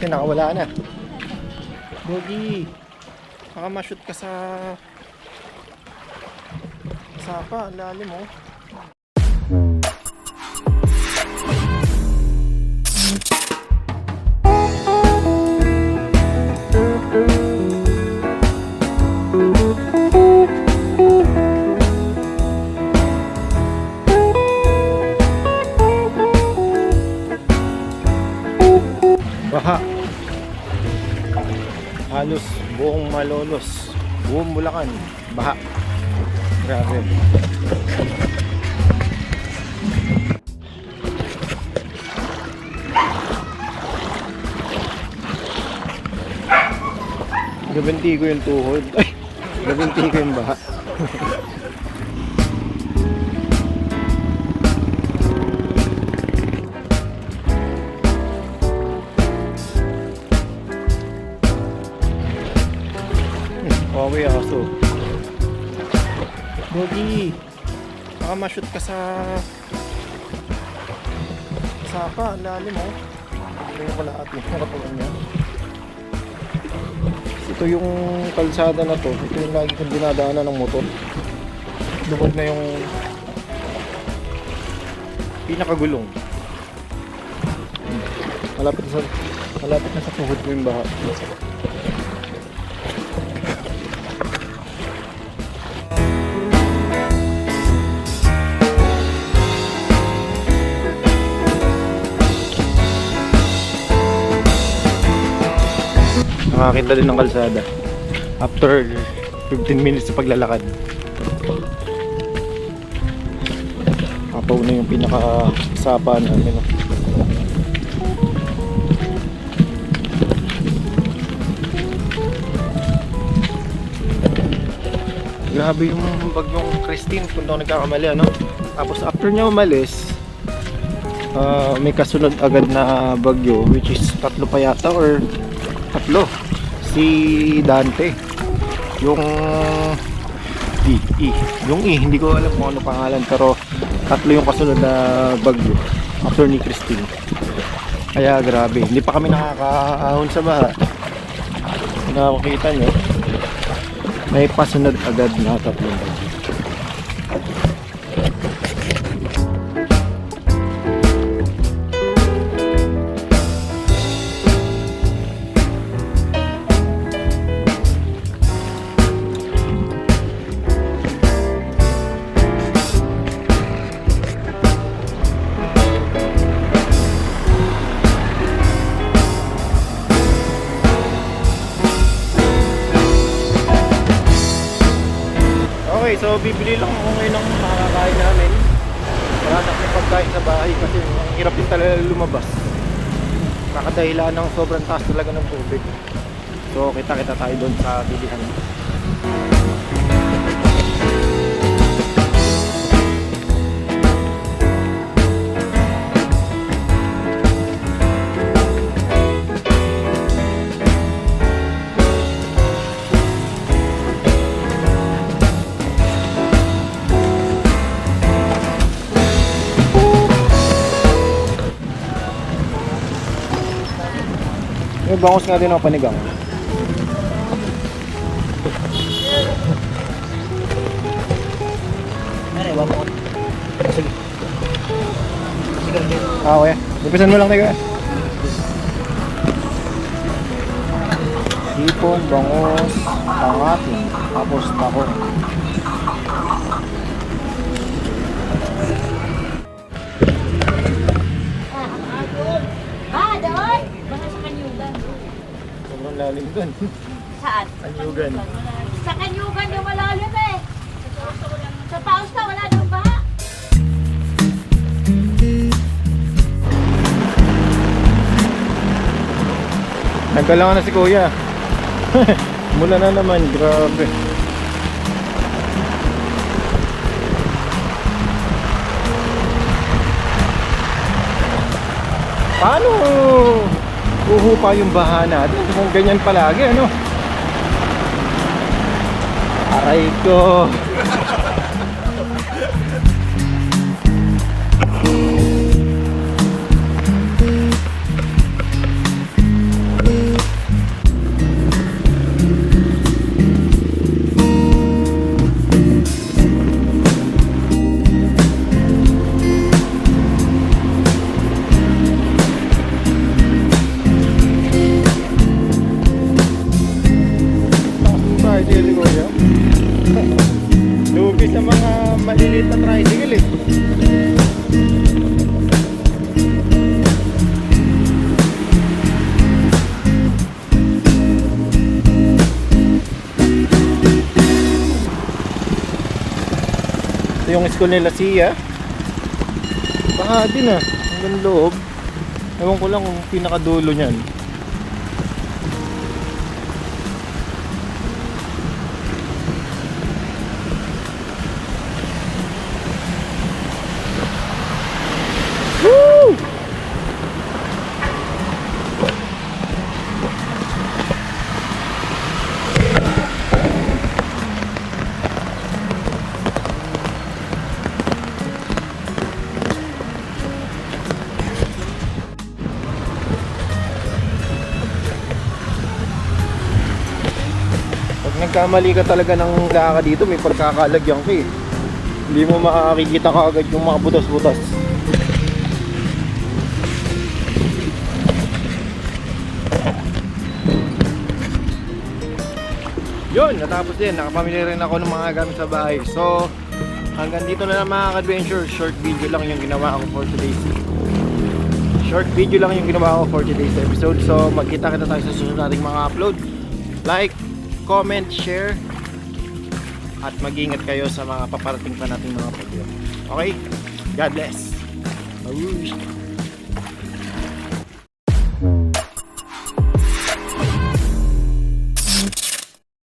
Kasi nakawala na. Bogi, baka ma-shoot ka sa sapa, lalim oh. Buong malolos. Buong Bulacan. Baha. Grabe. Gabanti ko yung tuhod. Ay! Gabanti ko yung baha. Okay, aso. Bogi, baka ma-shoot ka sa sapa, ang lalim mo. Ito yung kalaat mo, nakatulan niya. Ito yung kalsada na to, ito yung lagi kong dinadaanan ng motor. Lumod na yung pinakagulong. Malapit na sa malapit na sa tuhod ko yung baha. Nakakita din ng kalsada. After 15 minutes sa paglalakad. Kapaw na yung pinaka-sapa namin. no? Grabe yung bagyong Christine kung daw nagkakamali ano. Tapos after niya umalis, ah, may kasunod agad na bagyo which is tatlo pa yata or tatlo si Dante. Yung I, I, yung I, hindi ko alam kung ano pangalan pero tatlo yung kasunod na bagyo. After ni Christine. Kaya grabe, hindi pa kami nakakaahon sa baha. Kung nakakita nyo may pasunod agad na tatlong bagyo Okay, so bibili lang ako ngayon ng makakain namin. Wala na pagkain sa bahay kasi ang hirap din talaga lumabas. Kakadahilan ng sobrang taas talaga ng tubig. So kita-kita tayo doon sa bilihan. May bangos nga din ako panigang. Ano, iwan mo. Sige. Sige, sige. Ah, okay. Lupisan mo lang tayo. Hipon, bangos, pangating, tapos tako. Sobrang lalim dun. Saan? Kanyugan. Sa Kanyugan yung malalim eh. Sa Pausta wala doon ba? Nagkalangan na si kuya. Mula na naman, grabe. Paano uhupa yung baha natin kung ganyan palagi, ano? Aray ko. Jerry Goyo. Lugi sa mga maliliit na tricycle eh. Yung school nila siya. Baka din ah. Hanggang loob. Ewan ko lang kung pinakadulo niyan. Nagkamali ka talaga ng laka dito, may pagkakalagyan ka eh. Hindi mo makakikita kaagad yung mga butas-butas. Yun, natapos din. Nakapamili rin ako ng mga gamit sa bahay. So, hanggang dito na lang mga ka-adventure. Short video lang yung ginawa ko for today's Short video lang yung ginawa ko for today's episode. So, magkita-kita tayo sa susunod nating mga upload. Like, comment, share, at mag-ingat kayo sa mga paparating pa nating mga video. Okay? God bless! Awoosh!